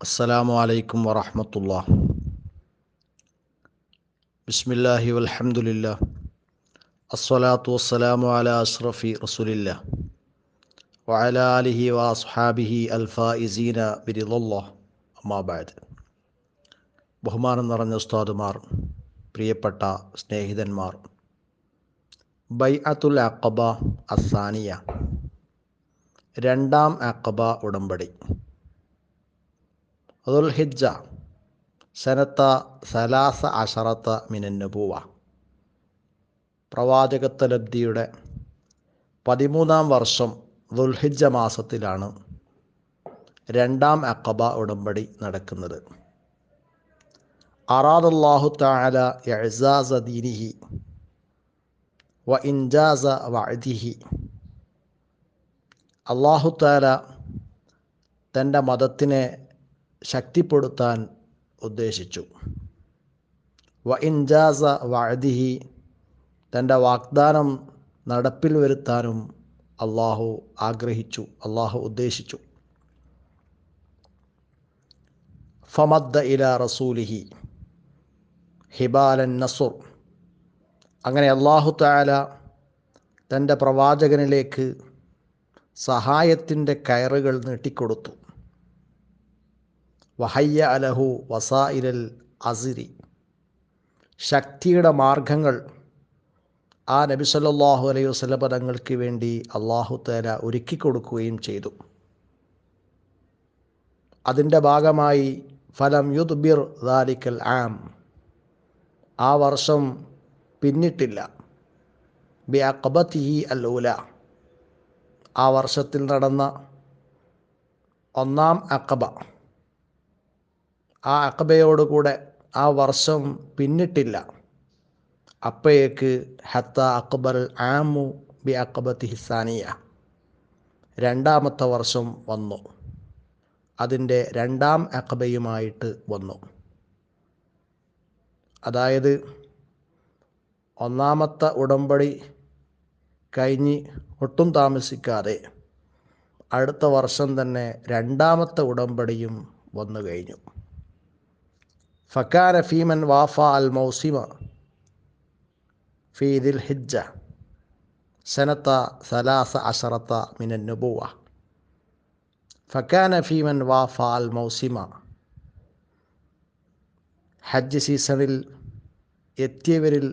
അസ്സലാമു അലൈക്കും വറഹമത്തുള്ള ബിസ്മില്ലാഹി വൽഹമുല്ല അസ്വലാത്തു വസ്സലാമു അല അഷ്റഫി റസുലില്ല വഅല ആലിഹി വഅസ്ഹാബിഹി അൽഫായിസീന ബിരിദുല്ലാ അമ്മാബാദ് ബഹുമാനം നിറഞ്ഞ ഉസ്താദുമാർ പ്രിയപ്പെട്ട സ്നേഹിതന്മാർ. ബൈഅത്തുൽ അക്കബ അസാനിയ രണ്ടാം അക്കബ ഉടമ്പടി. ദുൽഹിജ്ജ സനത്ത സലാസ അഷറത്ത മിനന്നുപൂവ പ്രവാചകത്വലബ്ധിയുടെ പതിമൂന്നാം വർഷം ദുൽഹിജ മാസത്തിലാണ് രണ്ടാം അക്കബ ഉടമ്പടി നടക്കുന്നത്. അറാദുല്ലാഹു താല എഴ്സാസ ദീനിഹി വ ഇൻജാസ വഅദിഹി. അള്ളാഹു താല തന്റെ മതത്തിനെ ശക്തിപ്പെടുത്താൻ ഉദ്ദേശിച്ചു. വ ഇൻജാസ വഅദിഹി തന്റെ വാഗ്ദാനം നടപ്പിൽ വരുത്താനും അള്ളാഹു ആഗ്രഹിച്ചു അള്ളാഹു ഉദ്ദേശിച്ചു. ഫമദ്ദ ഇല റസൂലിഹി ഹിബാലൻ നസുർ. അങ്ങനെ അള്ളാഹു താല തന്റെ പ്രവാചകനിലേക്ക് സഹായത്തിന്റെ കയറുകൾ നീട്ടിക്കൊടുത്തു. വഹയ്യ അലഹു വസായിരൽ അസിരി. ശക്തിയുടെ മാർഗങ്ങൾ ആ നബി സല്ലാഹു അലൈഹി വസ്ല പദങ്ങൾക്ക് വേണ്ടി അള്ളാഹു തേല ഒരുക്കി കൊടുക്കുകയും ചെയ്തു. അതിന്റെ ഭാഗമായി ഫലം യുദ് ബിർ ദാലിക്കൽ ആം. ആ വർഷം പിന്നിട്ടില്ല. ബി അക്കബത്തിഹി അല്ലൂല ആ വർഷത്തിൽ നടന്ന ഒന്നാം അക്കബ ആ അക്കബയോടുകൂടെ ആ വർഷം പിന്നിട്ടില്ല. അപ്പയേക്ക് ഹത്ത അക്ബർ ആമു ബി അക്കബത്തി ഹിസാനിയ രണ്ടാമത്തെ വർഷം വന്നു. അതിന്റെ രണ്ടാം അക്കബയുമായിട്ട് വന്നു. അതായത് ഒന്നാമത്തെ ഉടമ്പടി കഴിഞ്ഞ് ഒട്ടും താമസിക്കാതെ അടുത്ത വർഷം തന്നെ രണ്ടാമത്തെ ഉടമ്പടിയും വന്നു കഴിഞ്ഞു. ഫക്കാന ഫീമൻ വാഫ അൽ മൗസിമ ഫീ ദിൽ ഹിജ്ജ സനത്ത സലാസ അഷറത്ത മിനൻ നുബുവ ഫക്കാന ഫീമൻ വാഫ അൽ മൗസിമ ഹജ്ജ് സീസണിൽ എത്തിയവരിൽ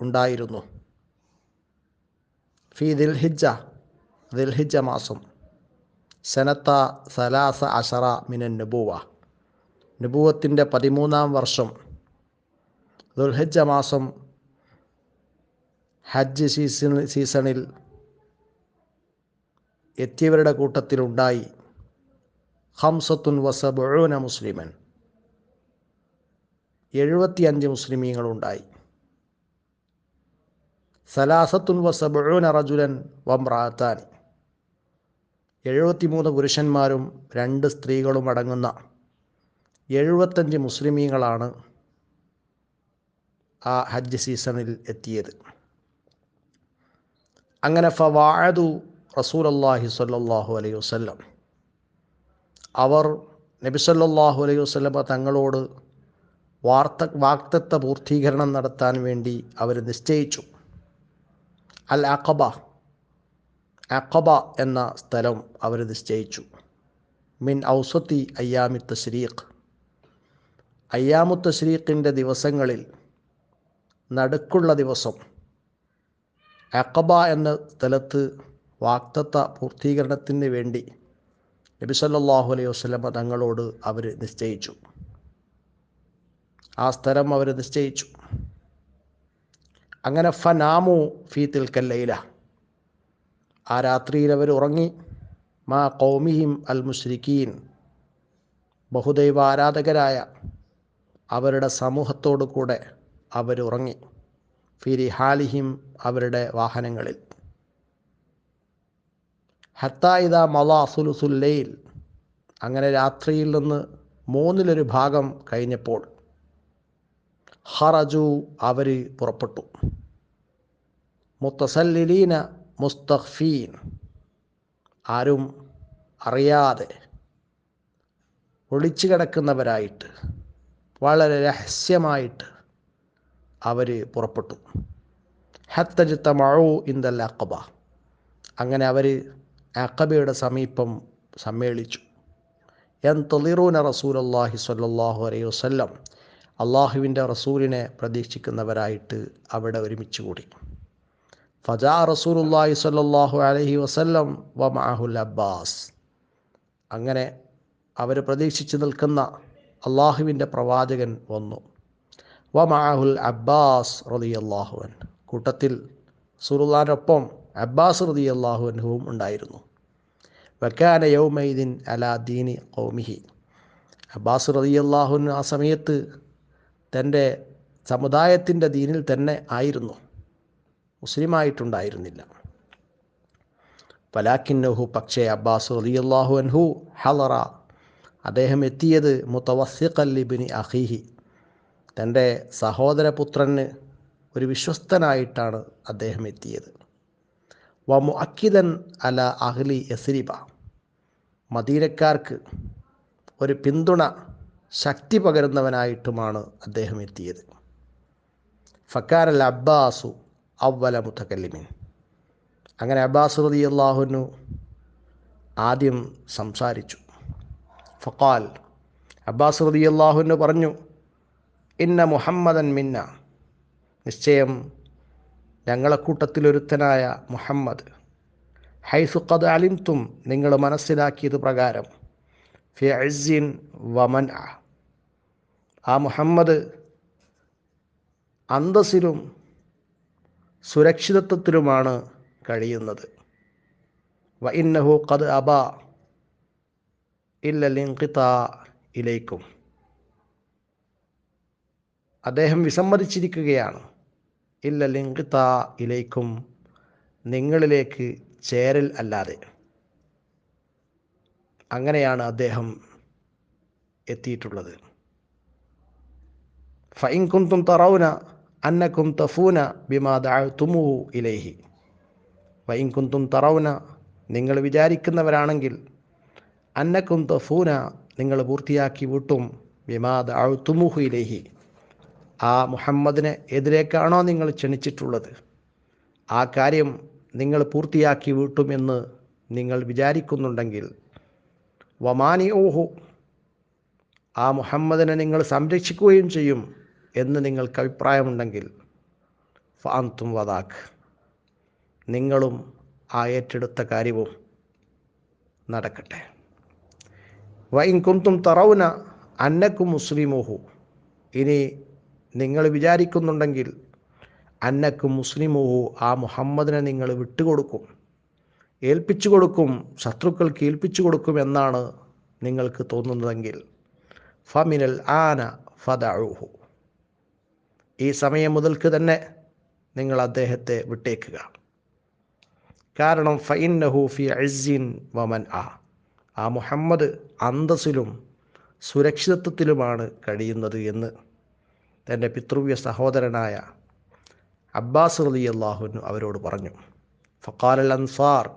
ഉണ്ടായിരുന്നു. ഫി ദിൽഹിജ ദിൽഹിജ മാസം സനത്ത സലാസ അഷറ മിനൻ നുബുവ നുബുവത്തിന്റെ പതിമൂന്നാം വർഷം ദുൽഹജ്ജ മാസം ഹജ്ജ് സീസൺ സീസണിൽ എത്തിയവരുടെ കൂട്ടത്തിലുണ്ടായി. ഹംസത്തുൻ വസബുന മുസ്ലിമൻ. എഴുപത്തിയഞ്ച് മുസ്ലിമീങ്ങളുണ്ടായി. സലാസത്തുൻ വസബുന റജുലൻ വമ്രാത്താനി എഴുപത്തിമൂന്ന് പുരുഷന്മാരും രണ്ട് സ്ത്രീകളും അടങ്ങുന്ന എഴുപത്തഞ്ച് മുസ്ലിമീങ്ങളാണ് ആ ഹജ്ജ് സീസണിൽ എത്തിയത്. അങ്ങനെ ഫവാഴതു റസൂൽ അള്ളാഹി സ്വല്ലല്ലാഹു അലൈഹി വസല്ലം അവർ നബി സല്ലാഹു അലൈഹി വസല്ലമ തങ്ങളോട് വാർത്ത വാക്തത്വ പൂർത്തീകരണം നടത്താൻ വേണ്ടി അവർ നിശ്ചയിച്ചു. അൽ അഖബ അഖബ എന്ന സ്ഥലം അവർ നിശ്ചയിച്ചു. മിൻ ഔസത്തി അയ്യാമി തശ്രീഖ് അയ്യാമു തശ്രീഖിന്റെ ദിവസങ്ങളിൽ നടുക്കുള്ള ദിവസം അക്കബ എന്ന സ്ഥലത്ത് വാക്തത്വ പൂർത്തീകരണത്തിന് വേണ്ടി നബി സല്ലല്ലാഹു അലൈഹി വസല്ലമ തങ്ങളോട് അവർ നിശ്ചയിച്ചു. ആ സ്ഥലം അവർ നിശ്ചയിച്ചു. അങ്ങനെ ഫനാമു ഫീ തിൽക്കല്ലയില ആ രാത്രിയിൽ അവർ ഉറങ്ങി. മാ കൗമിഹിം അൽ മുസ്രിഖീൻ ബഹുദൈവ ആരാധകരായ അവരുടെ സമൂഹത്തോടു കൂടെ അവരുറങ്ങി. ഫിരി ഹാലിഹിം അവരുടെ വാഹനങ്ങളിൽ. ഹത്തായിദ മല സുലുസുല്ലയിൽ അങ്ങനെ രാത്രിയിൽ നിന്ന് മൂന്നിലൊരു ഭാഗം കഴിഞ്ഞപ്പോൾ ഹറജു അവർ പുറപ്പെട്ടു. മുത്തസല്ലിലീന മുസ്തഖ്ഫീൻ. ആരും അറിയാതെ ഒളിച്ചു കിടക്കുന്നവരായിട്ട് വളരെ രഹസ്യമായിട്ട് അവർ പുറപ്പെട്ടു. ഹത്തജിത്ത മഴു ഇന്ദൽ അക്കബ അങ്ങനെ അവർ അക്കബയുടെ സമീപം സമ്മേളിച്ചു. എൻ തൊളിറൂന അള്ളാഹി സ്വല്ലാഹു അലൈഹി വസ്ല്ലം. അള്ളാഹുവിന്റെ റസൂലിനെ പ്രതീക്ഷിക്കുന്നവരായിട്ട് അവിടെ ഒരുമിച്ച് കൂടി ഫജാ റസൂലുല്ലാഹി സ്വല്ലല്ലാഹു അലഹി വസല്ലം വ മാഹുൽ അബ്ബാസ്. അങ്ങനെ അവർ പ്രതീക്ഷിച്ച് നിൽക്കുന്ന അള്ളാഹുവിന്റെ പ്രവാചകൻ വന്നു. വ മാഹുൽ അബ്ബാസ് റതി അള്ളാഹുവൻ കൂട്ടത്തിൽ സുറുല്ലാനൊപ്പം അബ്ബാസ് റതി അള്ളാഹുവൻഹുവും ഉണ്ടായിരുന്നു. വക്കാന യൗമൈദിൻ അലാ ദീനി കൗമിഹി അബ്ബാസ് അള്ളാഹുവിന് ആ സമയത്ത് തന്റെ സമുദായത്തിന്റെ ദീനിൽ തന്നെ ആയിരുന്നു. മുസ്ലിമായിട്ടുണ്ടായിരുന്നില്ല. പലാക്കിന്നഹു പക്ഷേ അബ്ബാസ് റളിയല്ലാഹു അൻഹു ഹലറ അദ്ദേഹം എത്തിയത് മുത്തവസിഖല്ലിബിനി അഹീഹി തന്റെ സഹോദരപുത്രന് ഒരു വിശ്വസ്തനായിട്ടാണ് അദ്ദേഹം എത്തിയത്. വ മുഅക്കിദൻ അല അഹ്ലി യസ്രിബ. മദീനക്കാർക്ക് ഒരു പിന്തുണ ശക്തി പകരുന്നവനായിട്ടുമാണ് അദ്ദേഹം എത്തിയത്. ഫക്കാർ അൽ അബ്ബാസു അവല മുത്തക്കല്ലിമിൻ അങ്ങനെ അബ്ബാസ് റതി അള്ളാഹുനു ആദ്യം സംസാരിച്ചു. ഫക്കാൽ അബ്ബാസ് റതി അള്ളാഹുനു പറഞ്ഞു ഇന്ന മുഹമ്മദൻ മിന്ന. നിശ്ചയം ഞങ്ങളെ കൂട്ടത്തിലൊരുത്തനായ മുഹമ്മദ്. ഹൈസുഖദ് അലിംതും നിങ്ങൾ മനസ്സിലാക്കിയത് പ്രകാരം ഫി അസിൻ വമൻ ആ മുഹമ്മദ് അന്തസ്സിലും സുരക്ഷിതത്വത്തിലുമാണ് കഴിയുന്നത്. വ ഇന്നഹു ഖദ് അബ. ഇല്ല ലിങ്കിത ഇലേക്കും. അദ്ദേഹം വിസമ്മതിച്ചിരിക്കുകയാണ്. ഇല്ല ലിങ്കിത ഇലേക്കും. നിങ്ങളിലേക്ക് ചേരൽ അല്ലാതെ. അങ്ങനെയാണ് അദ്ദേഹം എത്തിയിട്ടുള്ളത്. ഫൈൻ കുന്തും തറൗന അന്നക്കും തഫൂന ബിമാദുമുഹു ഇലേഹി. വൈൻ കുന്തും നിങ്ങൾ വിചാരിക്കുന്നവരാണെങ്കിൽ അന്നക്കും തഫൂന നിങ്ങൾ പൂർത്തിയാക്കി വിട്ടും. വിമാദ് അഴുത്തുമുഹുയിലേഹി ആ മുഹമ്മദിനെ എതിരേക്കാണോ നിങ്ങൾ ക്ഷണിച്ചിട്ടുള്ളത്? ആ കാര്യം നിങ്ങൾ പൂർത്തിയാക്കി വിട്ടുമെന്ന് നിങ്ങൾ വിചാരിക്കുന്നുണ്ടെങ്കിൽ വമാനി ഓഹു ആ മുഹമ്മദിനെ നിങ്ങൾ സംരക്ഷിക്കുകയും ചെയ്യും എന്ന് നിങ്ങൾക്ക് അഭിപ്രായമുണ്ടെങ്കിൽ ഫാന്തും വദാഖ്. നിങ്ങളും ആ ഏറ്റെടുത്ത കാര്യവും നടക്കട്ടെ. വൈൻ കുന്തും തറവുന അന്നക്കും മുസ്ലിമോഹു. ഇനി നിങ്ങൾ വിചാരിക്കുന്നുണ്ടെങ്കിൽ അന്നക്കും മുസ്ലിമോഹു ആ മുഹമ്മദിനെ നിങ്ങൾ വിട്ടുകൊടുക്കും. ഏൽപ്പിച്ചു കൊടുക്കും ശത്രുക്കൾക്ക് ഏൽപ്പിച്ചു കൊടുക്കും എന്നാണ് നിങ്ങൾക്ക് തോന്നുന്നതെങ്കിൽ. ഫമിനൽ ആന ഫദഊഹു ഈ സമയം മുതൽക്ക് തന്നെ നിങ്ങൾ അദ്ദേഹത്തെ വിട്ടേക്കുക. കാരണം ഫൈൻ ഫി അസിൻ വമൻ ആ. ആ മുഹമ്മദ് അന്തസ്സിലും സുരക്ഷിതത്വത്തിലുമാണ് കഴിയുന്നത് എന്ന് തന്റെ പിതൃവ്യ സഹോദരനായ അബ്ബാസ് റലി അള്ളാഹുനു അവരോട് പറഞ്ഞു. ഫക്കാൽ അൽ അൻസാർ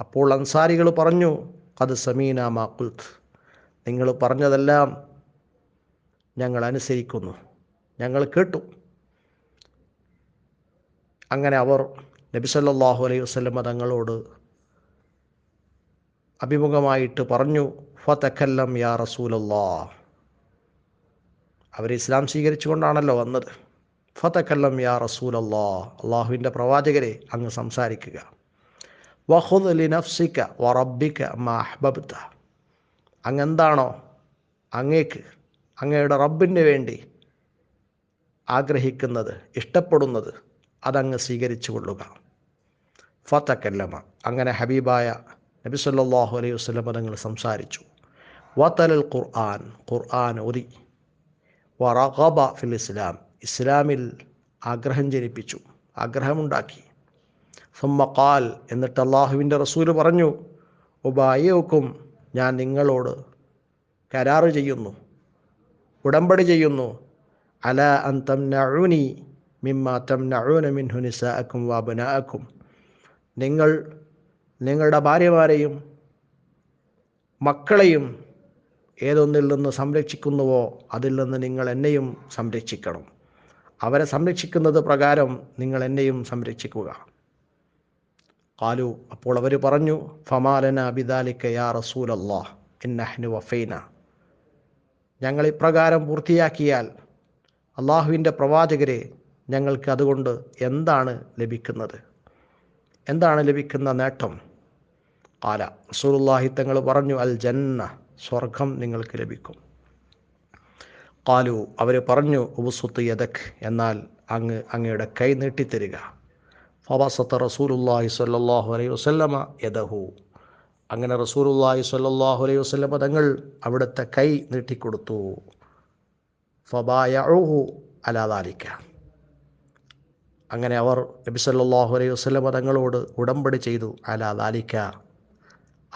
അപ്പോൾ അൻസാരികൾ പറഞ്ഞു കത് സമീന മാക്കുൽത്ത് നിങ്ങൾ പറഞ്ഞതെല്ലാം ഞങ്ങൾ അനുസരിക്കുന്നു. ഞങ്ങൾ കേട്ടു. അങ്ങനെ അവർ നബിസല്ലാഹു അലൈഹി വസ്ലമ തങ്ങളോട് അഭിമുഖമായിട്ട് പറഞ്ഞു ഫതക്കല്ലം യാ റസൂലല്ലാ. അവർ ഇസ്ലാം സ്വീകരിച്ചുകൊണ്ടാണല്ലോ വന്നത്. ഫതക്കല്ലം യാ റസൂലല്ലാ. അള്ളാഹുവിന്റെ പ്രവാചകരെ അങ്ങ് സംസാരിക്കുക. വഹുദ് ലി നഫ്സിക്ക വറബിക്ക മാ അഹ്ബബ്ത. അങ്ങെന്താണോ അങ്ങേക്ക് അങ്ങയുടെ റബ്ബിന് വേണ്ടി ആഗ്രഹിക്കുന്നത് ഇഷ്ടപ്പെടുന്നത് അതങ്ങ് സ്വീകരിച്ചു കൊള്ളുക. ഫത്തക്കല്ലമ അങ്ങനെ ഹബീബായ നബി സല്ലല്ലാഹു അലൈഹി വസ്ലം തങ്ങൾ സംസാരിച്ചു. വത്തലൽ ഖുർആൻ ഖുർആൻ ഒരി വറഗബ ഫിൽ ഇസ്ലാം ഇസ്ലാമിൽ ആഗ്രഹം ജനിപ്പിച്ചു ആഗ്രഹമുണ്ടാക്കി. സുമ്മക്കാൽ എന്നിട്ട് അള്ളാഹുവിന്റെ റസൂൽ പറഞ്ഞു ഉബായക്കും ഞാൻ നിങ്ങളോട് കരാറ് ചെയ്യുന്നു ഉടമ്പടി ചെയ്യുന്നു. അല അൻ തംനഉനി മിമ്മ ഹുനിസ മിൻഹു നിസാഅക്കും വബനാഅക്കും നിങ്ങൾ നിങ്ങളുടെ ഭാര്യമാരെയും മക്കളെയും ഏതൊന്നിൽ നിന്ന് സംരക്ഷിക്കുന്നുവോ അതിൽ നിന്ന് നിങ്ങൾ എന്നെയും സംരക്ഷിക്കണം. അവരെ സംരക്ഷിക്കുന്നത് പ്രകാരം നിങ്ങൾ എന്നെയും സംരക്ഷിക്കുക. കാലു അപ്പോൾ അവർ പറഞ്ഞു ഫമാലന ബിദാലിക്ക യാ റസൂൽ അള്ളാഹ് ഇന്നഹ്നു വഫൈന. ഞങ്ങൾ ഇപ്രകാരം പൂർത്തിയാക്കിയാൽ അള്ളാഹുവിന്റെ പ്രവാചകരെ ഞങ്ങൾക്ക് അതുകൊണ്ട് എന്താണ് ലഭിക്കുന്നത്? എന്താണ് ലഭിക്കുന്ന നേട്ടം? കാല റസൂലുള്ളാഹി തങ്ങൾ പറഞ്ഞു അൽ ജന്ന സ്വർഗം നിങ്ങൾക്ക് ലഭിക്കും. കാലു അവർ പറഞ്ഞു ഉബുസുത്ത് യദക് എന്നാൽ അങ്ങ് അങ്ങയുടെ കൈ നീട്ടിത്തരിക. ഫവാസത്ത് റസൂലുല്ലാഹി സ്വല്ലല്ലാഹു അലൈഹി വസല്ലമ യദഹു. അങ്ങനെ റസൂലുല്ലാഹി സ്വല്ലല്ലാഹു അലൈഹി വസല്ലമ തങ്ങൾ അവിടുത്തെ കൈ നീട്ടിക്കൊടുത്തു. ഫബായഹു അലാദാലിക്ക ദാലിക അങ്ങനെ അവർ നബി സല്ലല്ലാഹു അലൈഹി വസല്ലമ തങ്ങളോട് ഉടമ്പടി ചെയ്തു അലാ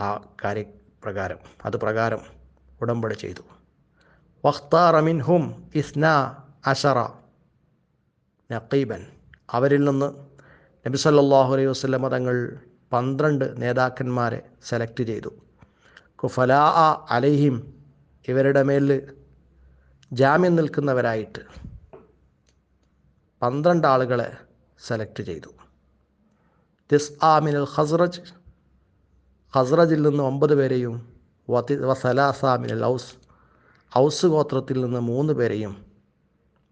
ആ കാര്യപ്രകാരം അത് പ്രകാരം ഉടമ്പടി ചെയ്തു. വഖ്താറ മിൻഹും ഇസ്ന അഷറ നഖീബൻ. അവരിൽ നിന്ന് നബി സല്ലാഹു അലൈഹി വസല്ലമ തങ്ങൾ പന്ത്രണ്ട് നേതാക്കന്മാരെ സെലക്ട് ചെയ്തു. കുഫലാ അലൈഹിം ഇവരുടെ മേൽ ജാമ്യം നിൽക്കുന്നവരായിട്ട് പന്ത്രണ്ട് ആളുകളെ സെലക്ട് ചെയ്തു. തിസ് ആമിനൽ ഹസ്റജ് ഹസ്റജിൽ നിന്ന് ഒമ്പത് പേരെയും വതി വസലാസാമിനൽ ഔസ് ഔസ് ഗോത്രത്തിൽ നിന്ന് മൂന്ന് പേരെയും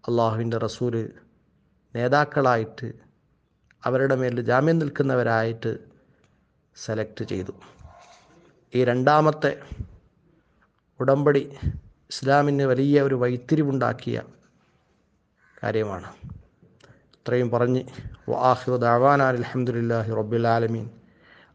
അള്ളാഹുവിന്റെ റസൂൽ നേതാക്കളായിട്ട് അവരുടെ മേൽ ജാമ്യം നിൽക്കുന്നവരായിട്ട് സെലക്ട് ചെയ്തു. ഈ രണ്ടാമത്തെ ഉടമ്പടി ഇസ്ലാമിന് വലിയ ഒരു വൈത്തിരിവുണ്ടാക്കിയ കാര്യമാണ്. ഇത്രയും പറഞ്ഞ് വാഹിദ് അവാനാൻ അലഹമുല്ലാഹി റബ്ബുലാലമീൻ